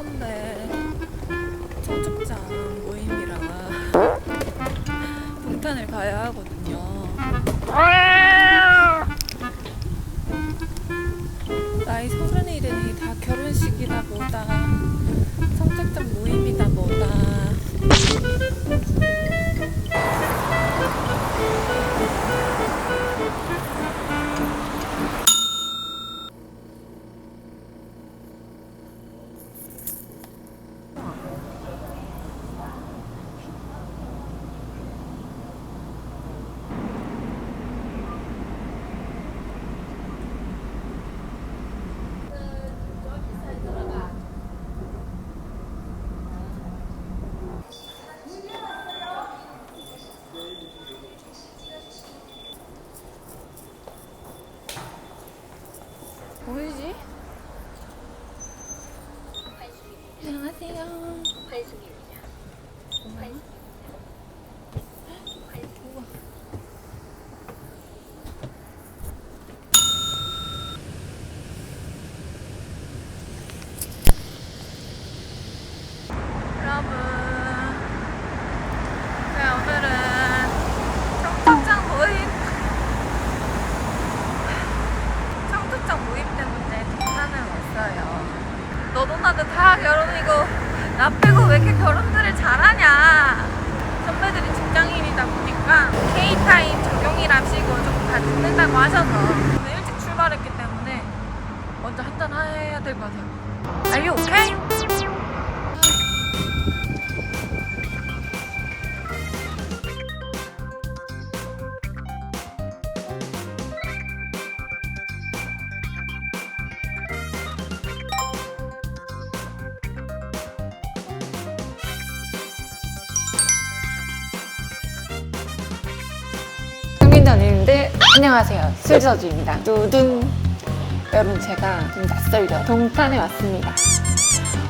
선배 청첩장 모임이라 동탄을 가야 하거든요. 나이 서른이 이르니 다 결혼식이다 뭐다 청첩장 모임이다 국민전인들 안녕하세요. 술저주입니다. 두둔 여러분 제가 좀 낯설죠? 동탄에 왔습니다.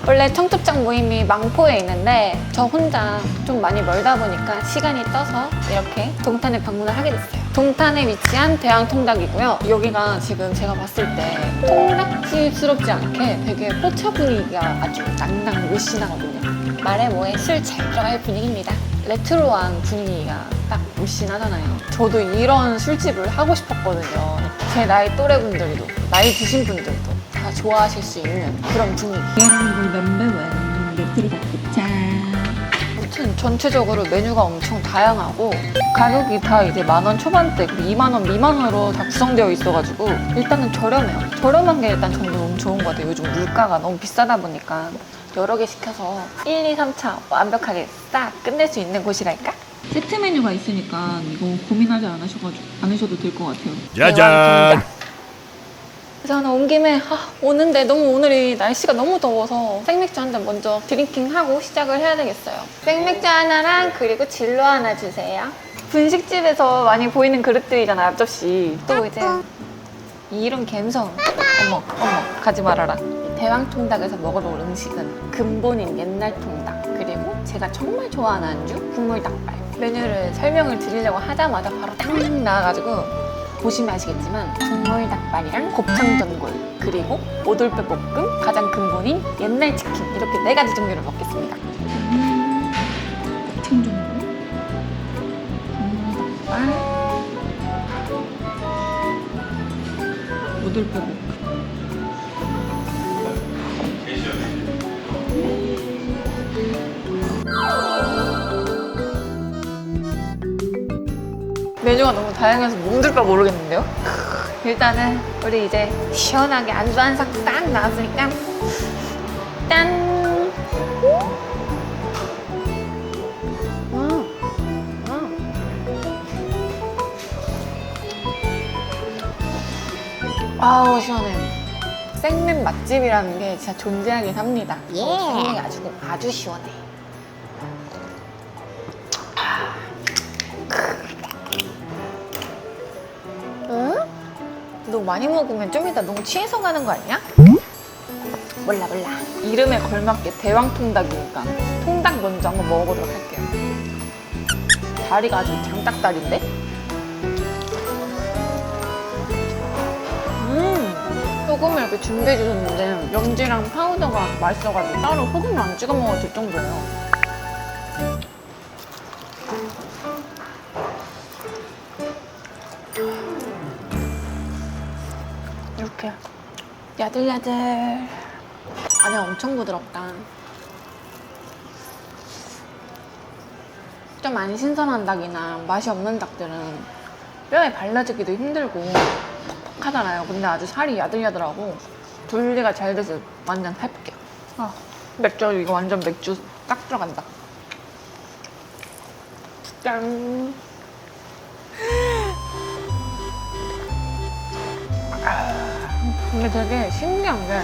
원래 청첩장 모임이 망포에 있는데 저 혼자 좀 많이 멀다 보니까 시간이 떠서 이렇게 동탄에 방문을 하게 됐어요. 동탄에 위치한 대왕통닭이고요. 여기가 지금 제가 봤을 때 통닭집스럽지 않게 되게 포차 분위기가 아주 낭낭 물씬하거든요. 말해 뭐해? 술잘 들어갈 분위기입니다 레트로한 분위기가 딱 물씬하잖아요. 저도 이런 술집을 하고 싶었거든요. 제 나이 또래 분들도, 나이 드신 분들도 다 좋아하실 수 있는 그런 분위기. 대한민국 넘버원 레트로 닭곱창 아무튼 전체적으로 메뉴가 엄청 다양하고 가격이 다 이제 만 원 초반대, 그리고 2만 원 미만으로 다 구성되어 있어가지고 일단은 저렴해요. 저렴한 게 일단 너무 좋은 것 같아요. 요즘 물가가 너무 비싸다 보니까 여러 개 시켜서 1, 2, 3차 완벽하게 싹 끝낼 수 있는 곳이랄까? 세트 메뉴가 있으니까 이거 고민하지 않으셔가지고 않으셔도 될 것 같아요 짜잔! 그래서 저는 온 김에 아, 오는데 너무 오늘이 날씨가 너무 더워서 생맥주 한 잔 먼저 드링킹하고 시작을 해야 되겠어요. 생맥주 하나랑 그리고 진로 하나 주세요. 분식집에서 많이 보이는 그릇들이잖아 앞접시. 또 이제 이런 갬성. 어머 어머 가지 말아라. 대왕 통닭에서 먹어볼 음식은 근본인 옛날 통닭 그리고 제가 정말 좋아하는 안주 국물 닭발. 메뉴를 설명을 드리려고 하자마자 바로 딱 나와가지고 보시면 아시겠지만 국물 닭발이랑 곱창 전골 그리고 오돌뼈 볶음 가장 근본인 옛날 치킨 이렇게 네 가지 종류를 먹겠습니다. 곱창 전골 국물 닭발 오돌뼈 볶음 메뉴가 너무 다양해서 몸둘 바 모르겠는데요? 일단은 우리 이제 시원하게 안주 한 상 딱 나왔으니까 짠! 음, 음. 아우 시원해. 생맥 맛집이라는 게 진짜 존재하긴 합니다. 예. 생맥이 아주 아주 시원해. 너무 많이 먹으면 좀 이따 너무 취해서 가는 거 아니야? 몰라 몰라 이름에 걸맞게 대왕통닭이니까 통닭 먼저 한번 먹어보도록 할게요 다리가 아주 장딱다리인데? 음또 소금을 이렇게 준비해 주셨는데 연지랑 파우더가 맛있어가지고 따로 소금을 안 찍어 먹어도 될 정도예요. 야들야들 안에 엄청 부드럽다. 좀 안 신선한 닭이나 맛이 없는 닭들은 뼈에 발라지기도 힘들고 퍽퍽하잖아요. 근데 아주 살이 야들야들하고 분리가 잘 돼서 완전 해볼게요. 아, 맥주 이거 완전 맥주 딱 들어간다. 짠. 아, 근데 되게 신기한 게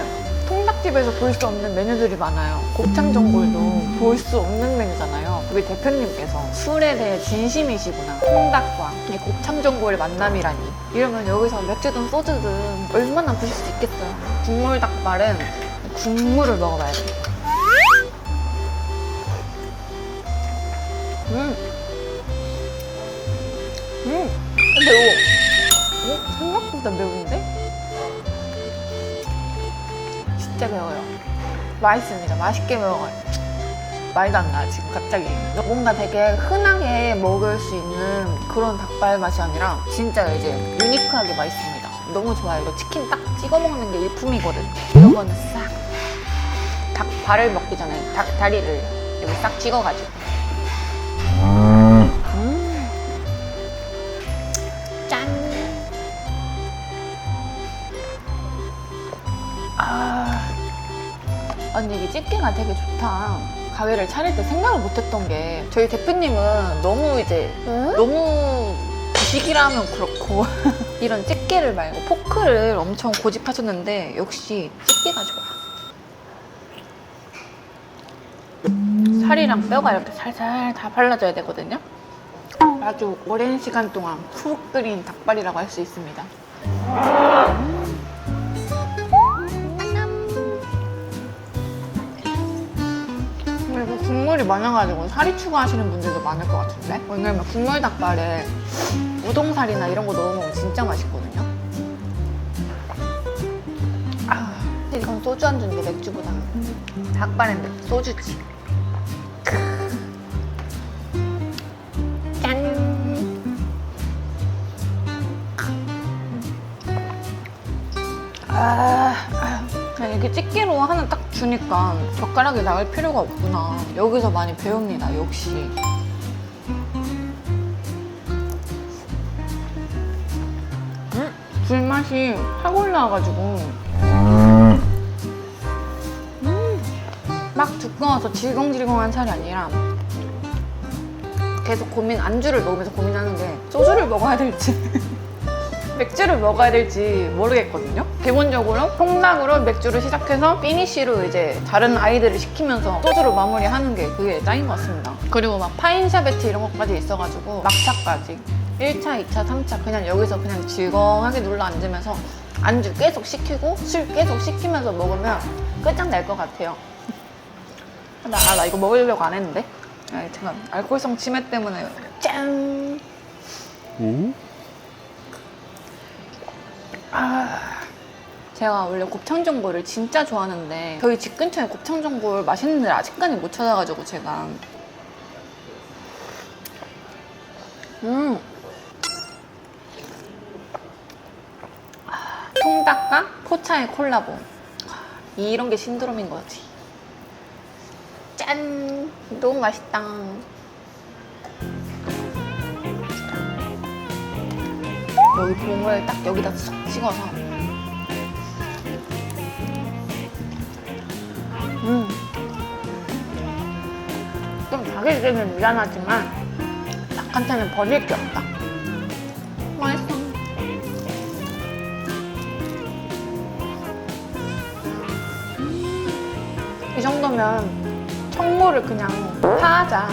통닭집에서 볼 수 없는 메뉴들이 많아요. 곱창 전골도 볼 수 없는 메뉴잖아요. 우리 대표님께서 술에 대해 진심이시구나. 통닭과 이 곱창 전골의 만남이라니. 이러면 여기서 맥주든 소주든 얼마나 부실 수 있겠어요. 국물 닭발은 국물을 먹어봐야 돼. 음. 음. 매워. 어? 생각보다 매운데? 진짜 매워요. 맛있습니다. 맛있게 매워요. 말도 안 나, 지금 갑자기. 뭔가 되게 흔하게 먹을 수 있는 그런 닭발 맛이 아니라 진짜 이제 유니크하게 맛있습니다. 너무 좋아요. 이거 치킨 딱 찍어 먹는 게 일품이거든. 이런 거는 싹 닭발을 먹기 전에 닭 다리를 여기 싹 찍어가지고. 아니 이게 집게가 되게 좋다. 가게를 차릴 때 생각을 못했던 게 저희 대표님은 너무 이제 너무 지식이라 하면 그렇고 이런 집게를 말고 포크를 엄청 고집하셨는데 역시 집게가 좋아. 살이랑 뼈가 이렇게 살살 다 발라져야 되거든요. 아주 오랜 시간 동안 푹 끓인 닭발이라고 할 수 있습니다. 국물이 많아가지고 살이 추가하시는 분들도 많을 것 같은데? 왜냐면 국물 닭발에 우동살이나 이런 거 넣어 먹으면 진짜 맛있거든요. 아, 이건 소주 안주인데 맥주보다 닭발은 소주지. 짠. 아, 아, 이렇게 집게로 하나 딱 주니까 젓가락이 나갈 필요가 없구나. 여기서 많이 배웁니다, 역시. 음, 불맛이 확 올라와가지고. 음, 막 두꺼워서 질겅질겅한 살이 아니라 계속 고민, 안주를 먹으면서 고민하는 게 소주를 먹어야 될지. 맥주를 먹어야 될지 모르겠거든요. 기본적으로 통닭으로 맥주를 시작해서 피니쉬로 이제 다른 아이들을 시키면서 소주로 마무리하는 게 그게 짱인 것 같습니다. 그리고 막 파인 샤베트 이런 것까지 있어가지고 막차까지 1차, 2차, 3차 그냥 여기서 그냥 즐거하게 눌러 앉으면서 안주 계속 시키고 술 계속 시키면서 먹으면 끝장날 것 같아요. 나, 나 이거 먹으려고 안 했는데. 아, 제가 알코올성 치매 때문에 짠! 아, 제가 원래 곱창전골을 진짜 좋아하는데 저희 집 근처에 곱창전골 맛있는 데를 아직까지 못 찾아가지고 제가. 음. 아, 통닭과 포차의 콜라보. 아, 이런 게 신드롬인 거지 짠! 너무 맛있다. 여기 봉을 딱 여기다 쏙 찍어서 음. 좀 자기에게는 미안하지만 닭한테는 버릴 게 없다. 맛있어. 이 정도면 청물을 그냥 파하자.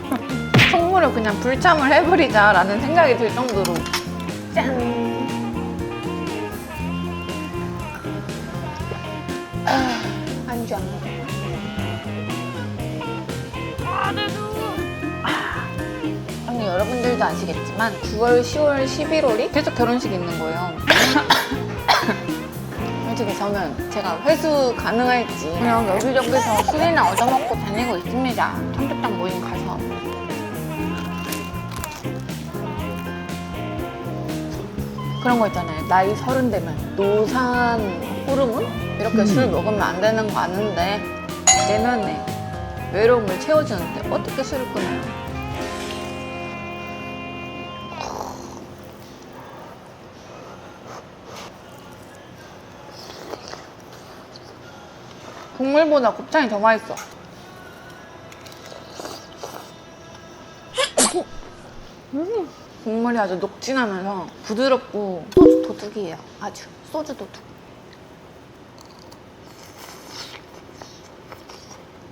청물을 그냥 불참을 해버리자 라는 생각이 들 정도로. 짠. 아, 안주 안 먹어. 아니 여러분들도 아시겠지만 9월, 10월, 11월이 계속 결혼식이 있는 거예요. 솔직히 저는 제가 회수 가능할지 그냥 여기저기서 술이나 얻어먹고 다니고 있습니다. 청첩장 모임 가서. 그런 거 있잖아요. 나이 서른 되면 노산 호르몬? 이렇게 술 먹으면 안 되는 거 아는데 내면에 외로움을 채워주는데 어떻게 술을 끊어요? 국물보다 곱창이 더 맛있어. 음, 국물이 아주 녹진하면서 부드럽고 소주 도둑이에요. 아주 소주 도둑.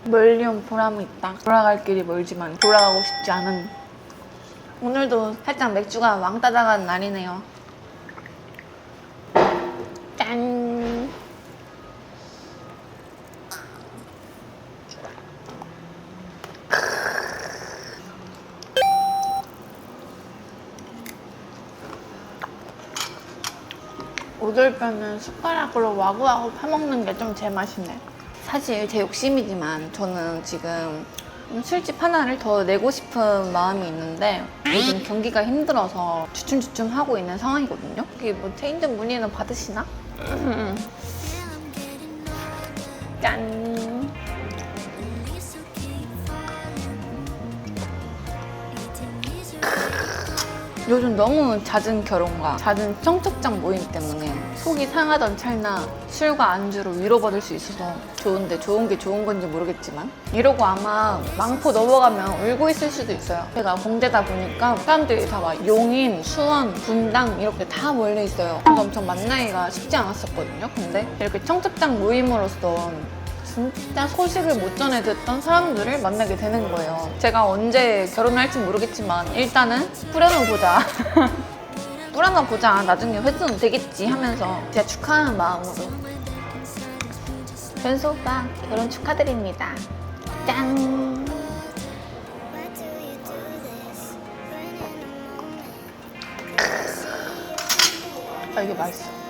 멀리 온 보람은 있다. 돌아갈 길이 멀지만 돌아가고 싶지 않은. 오늘도 살짝 맥주가 왕따 당한 날이네요. 짠. 오돌뼈는 숟가락으로 와구와구 파먹는 게 좀 제 맛이네. 사실 제 욕심이지만 저는 지금 술집 하나를 더 내고 싶은 마음이 있는데 요즘 경기가 힘들어서 주춤주춤 하고 있는 상황이거든요. 여기 뭐 체인점 문의는 받으시나? 짠. 요즘 너무 잦은 결혼과 잦은 청첩장 모임 때문에 속이 상하던 찰나 술과 안주로 위로받을 수 있어서 좋은데 좋은 게 좋은 건지 모르겠지만 이러고 아마 망포 넘어가면 울고 있을 수도 있어요. 제가 공대다 보니까 사람들이 다 막 용인, 수원, 분당 이렇게 다 몰려 있어요. 엄청 만나기가 쉽지 않았었거든요. 근데 이렇게 청첩장 모임으로써 진짜 소식을 못 전해 듣던 사람들을 만나게 되는 거예요. 제가 언제 결혼할지 모르겠지만 일단은. 뿌려는 보자. 나중에 횟수는 되겠지 하면서 제가 축하하는 마음으로. 변수 오빠 결혼 축하드립니다. 짠. 아 이게 맛있어.